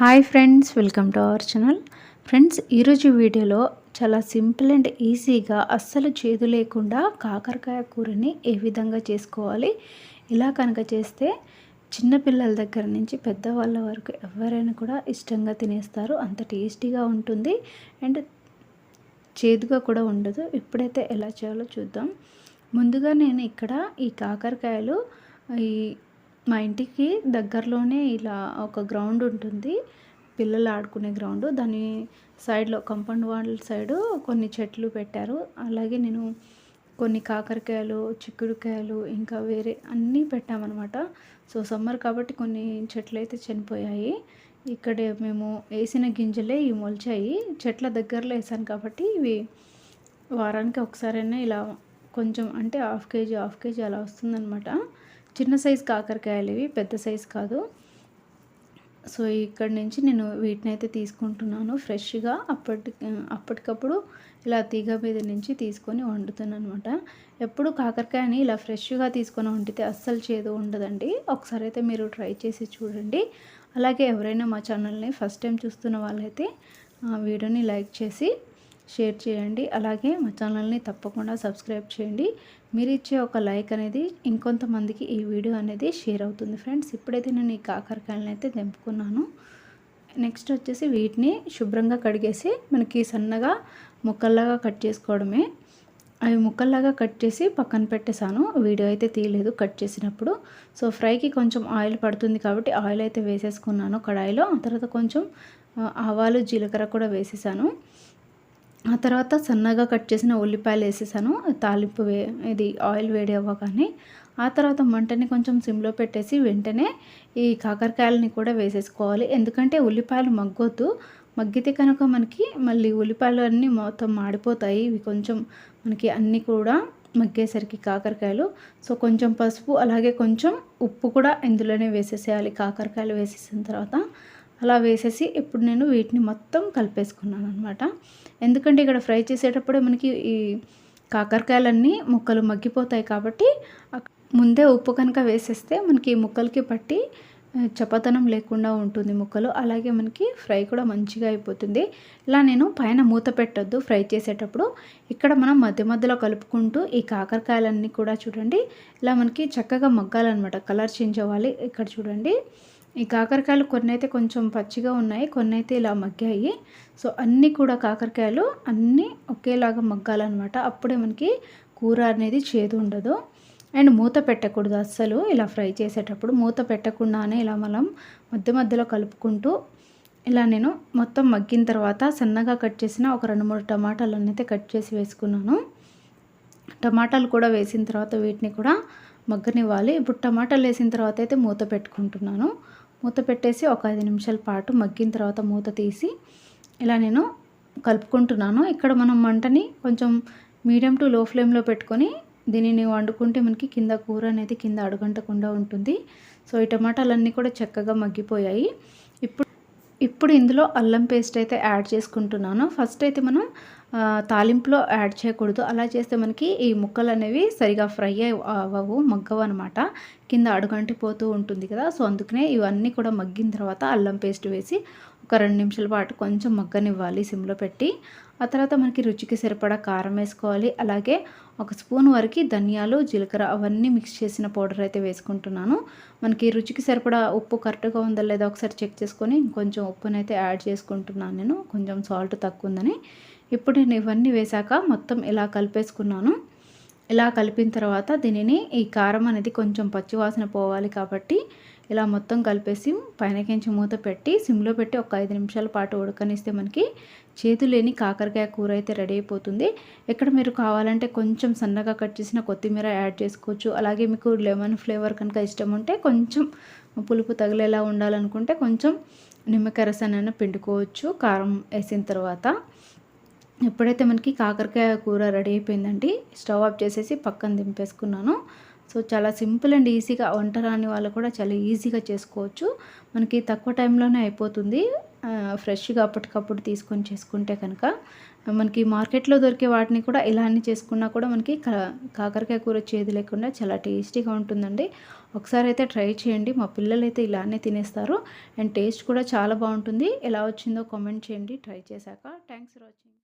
Hi friends welcome to our channel friends ఈరోజు వీడియోలో చాలా సింపుల్ అండ్ ఈజీగా అస్సలు చేదు లేకుండా కాకరకాయ కూరని ఏ విధంగా చేసుకోవాలి? ఇలా కనుక చేస్తే చిన్నపిల్లల దగ్గర నుంచి పెద్దవాళ్ళ వరకు ఎవరైనా కూడా ఇష్టంగా తినేస్తారు. అంత టేస్టీగా ఉంటుంది. అండ్ చేదుగా కూడా ఉండదు. ఇప్పుడైతే ఎలా చేయాలో చూద్దాం. ముందుగా నేను ఇక్కడ ఈ కాకరకాయలు ఈ మా ఇంటికి దగ్గరలోనే ఇలా ఒక గ్రౌండ్ ఉంటుంది. పిల్లలు ఆడుకునే గ్రౌండ్. దాని సైడ్లో కంపౌండ్ వాల్ సైడు కొన్ని చెట్లు పెట్టారు. అలాగే నేను కొన్ని కాకరకాయలు చిక్కుడుకాయలు ఇంకా వేరే అన్నీ పెట్టామన్నమాట. సో సమ్మర్ కాబట్టి కొన్ని చెట్లు అయితే చనిపోయాయి. ఇక్కడే మేము వేసిన గింజలే ఇవి మొలిచాయి. చెట్ల దగ్గరలో వేసాను కాబట్టి ఇవి వారానికి ఒకసారైనా ఇలా కొంచెం అంటే హాఫ్ కేజీ హాఫ్ కేజీ అలా వస్తుందన్నమాట. చిన్న సైజు కాకరకాయలు ఇవి పెద్ద సైజు కాదు. సో ఇక్కడ నుంచి నేను వీటిని అయితే తీసుకుంటున్నాను ఫ్రెష్గా. అప్పటి అప్పటికప్పుడు ఇలా తీగ మీద నుంచి తీసుకొని వండుతాను అనమాట ఎప్పుడు కాకరకాయని ఇలా ఫ్రెష్గా తీసుకొని వండితే అస్సలు చేదు ఉండదండి. ఒకసారి అయితే మీరు ట్రై చేసి చూడండి. అలాగే ఎవరైనా మా ఛానల్ని ఫస్ట్ టైం చూస్తున్న వాళ్ళైతే వీడియోని లైక్ చేసి షేర్ చేయండి. అలాగే మా ఛానల్ని తప్పకుండా సబ్స్క్రైబ్ చేయండి. మీరు ఇచ్చే ఒక లైక్ అనేది ఇంకొంతమందికి ఈ వీడియో అనేది షేర్ అవుతుంది ఫ్రెండ్స్. ఇప్పుడైతే నేను ఈ కాకరకాయలను అయితే తెంపుకున్నాను. నెక్స్ట్ వచ్చేసి వీటిని శుభ్రంగా కడిగేసి మనకి సన్నగా ముక్కల్లాగా కట్ చేసుకోవడమే. అవి ముక్కల్లాగా కట్ చేసి పక్కన పెట్టేశాను. వీడియో అయితే తీయలేదు కట్ చేసినప్పుడు. సో ఫ్రైకి కొంచెం ఆయిల్ పడుతుంది కాబట్టి ఆయిల్ అయితే వేసేసుకున్నాను కడాయిలో. ఆ తర్వాత కొంచెం ఆవాలు జీలకర్ర కూడా వేసేసాను ఆ తర్వాత సన్నగా కట్ చేసిన ఉల్లిపాయలు వేసేసాను. తాలింపు వే ఇది ఆయిల్ వేడి అవ్వగానే ఆ తర్వాత మంటని కొంచెం సిమ్లో పెట్టేసి వెంటనే ఈ కాకరకాయలని కూడా వేసేసుకోవాలి. ఎందుకంటే ఉల్లిపాయలు మగ్గొద్దు. మగ్గితే కనుక మనకి మళ్ళీ ఉల్లిపాయలు అన్నీ మొత్తం మాడిపోతాయి. ఇవి కొంచెం మనకి అన్నీ కూడా మగ్గేసరికి కాకరకాయలు. సో కొంచెం పసుపు అలాగే కొంచెం ఉప్పు కూడా ఇందులోనే వేసేసేయాలి. కాకరకాయలు వేసేసిన తర్వాత అలా వేసేసి ఇప్పుడు నేను వీటిని మొత్తం కలిపేసుకున్నాను అనమాట ఎందుకంటే ఇక్కడ ఫ్రై చేసేటప్పుడే మనకి ఈ కాకరకాయలన్నీ ముక్కలు మగ్గిపోతాయి కాబట్టి ముందే ఉప్పు కనుక వేసేస్తే మనకి ముక్కలకి పట్టి చపతనం లేకుండా ఉంటుంది ముక్కలు. అలాగే మనకి ఫ్రై కూడా మంచిగా అయిపోతుంది. ఇలా నేను పైన మూత పెట్టద్దు ఫ్రై చేసేటప్పుడు. ఇక్కడ మనం మధ్య మధ్యలో కలుపుకుంటూ ఈ కాకరకాయలన్నీ కూడా చూడండి. ఇలా మనకి చక్కగా మగ్గాలన్నమాట. కలర్ చేంజ్ అవ్వాలి. ఇక్కడ చూడండి. ఈ కాకరకాయలు కొన్ని అయితే కొంచెం పచ్చిగా ఉన్నాయి కొన్ని అయితే ఇలా మగ్గాయి. సో అన్నీ కూడా కాకరకాయలు అన్నీ ఒకేలాగా మగ్గాలన్నమాట. అప్పుడే మనకి కూర అనేది చేదు ఉండదు. అండ్ మూత పెట్టకూడదు అస్సలు ఇలా ఫ్రై చేసేటప్పుడు. మూత పెట్టకుండానే ఇలా మనం మధ్య మధ్యలో కలుపుకుంటూ ఇలా నేను మొత్తం మగ్గిన తర్వాత సన్నగా కట్ చేసిన ఒక రెండు మూడు టమాటాలు అయితే కట్ చేసి వేసుకున్నాను. టమాటాలు కూడా వేసిన తర్వాత వీటిని కూడా మగ్గనివ్వాలి. ఇప్పుడు టమాటాలు వేసిన తర్వాత అయితే మూత పెట్టుకుంటున్నాను. మూత పెట్టేసి ఒక ఐదు నిమిషాల పాటు మగ్గిన తర్వాత మూత తీసి ఇలా నేను కలుపుకుంటున్నాను. ఇక్కడ మనం మంటని కొంచెం మీడియం టు లో ఫ్లేమ్లో పెట్టుకొని దీనిని వండుకుంటే మనకి కింద కూర అనేది కింద అడుగంటకుండా ఉంటుంది. సో ఈ టమాటాలన్నీ కూడా చక్కగా మగ్గిపోయాయి. ఇప్పుడు ఇప్పుడు ఇందులో అల్లం పేస్ట్ అయితే యాడ్ చేసుకుంటున్నాను. ఫస్ట్ అయితే మనం తాలింపులో యాడ్ చేయకూడదు. అలా చేస్తే మనకి ఈ ముక్కలు అనేవి సరిగా ఫ్రై అవ్వవు మగ్గవు అనమాట కింద అడుగంటిపోతూ ఉంటుంది కదా. సో అందుకనే ఇవన్నీ కూడా మగ్గిన తర్వాత అల్లం పేస్ట్ వేసి ఒక రెండు నిమిషాల పాటు కొంచెం మగ్గనివ్వాలి సిమ్లో పెట్టి. ఆ తర్వాత మనకి రుచికి సరిపడా కారం వేసుకోవాలి. అలాగే ఒక స్పూన్ వరకు ధనియాలు జీలకర్ర అవన్నీ మిక్స్ చేసిన పౌడర్ అయితే వేసుకుంటున్నాను. మనకి రుచికి సరిపడా ఉప్పు కరెక్ట్గా ఉందా లేదా ఒకసారి చెక్ చేసుకొని ఇంకొంచెం ఉప్పునైతే యాడ్ చేసుకుంటున్నాను నేను. కొంచెం సాల్ట్ తక్కువ ఉందని. ఇప్పుడు నేను ఇవన్నీ వేశాక మొత్తం ఇలా కలిపేసుకున్నాను. ఇలా కలిపిన తర్వాత దీనిని ఈ కారం అనేది కొంచెం పచ్చివాసన పోవాలి కాబట్టి ఇలా మొత్తం కలిపేసి పైనకించి మూత పెట్టి సిమ్లో పెట్టి ఒక ఐదు నిమిషాల పాటు ఉడకనిస్తే మనకి చేతు లేని కాకరకాయ కూర అయితే రెడీ అయిపోతుంది. ఇక్కడ మీరు కావాలంటే కొంచెం సన్నగా కట్ చేసిన కొత్తిమీర యాడ్ చేసుకోవచ్చు. అలాగే మీకు లెమన్ ఫ్లేవర్ కనుక ఇష్టం ఉంటే కొంచెం పులుపు తగిలేలా ఉండాలనుకుంటే కొంచెం నిమ్మకాయ రసాన్ని పిండుకోవచ్చు కారం వేసిన తర్వాత. ఎప్పుడైతే మనకి కాకరకాయ కూర రెడీ అయిపోయిందండి స్టవ్ ఆఫ్ చేసేసి పక్కన దింపేసుకున్నాను. సో చాలా సింపుల్ అండ్ ఈజీగా వంట రాని వాళ్ళు కూడా చాలా ఈజీగా చేసుకోవచ్చు. మనకి తక్కువ టైంలోనే అయిపోతుంది. ఫ్రెష్గా అప్పటికప్పుడు తీసుకొని చేసుకుంటే కనుక. మనకి మార్కెట్లో దొరికే వాటిని కూడా ఇలా అన్ని చేసుకున్నా కూడా మనకి కాకరకాయ కూర చేదు లేకుండా చాలా టేస్టీగా ఉంటుందండి. ఒకసారి అయితే ట్రై చేయండి. మా పిల్లలు అయితే ఇలానే తినేస్తారు. అండ్ టేస్ట్ కూడా చాలా బాగుంటుంది. ఎలా వచ్చిందో కామెంట్ చేయండి. ట్రై చేశాక. Thanks for watching.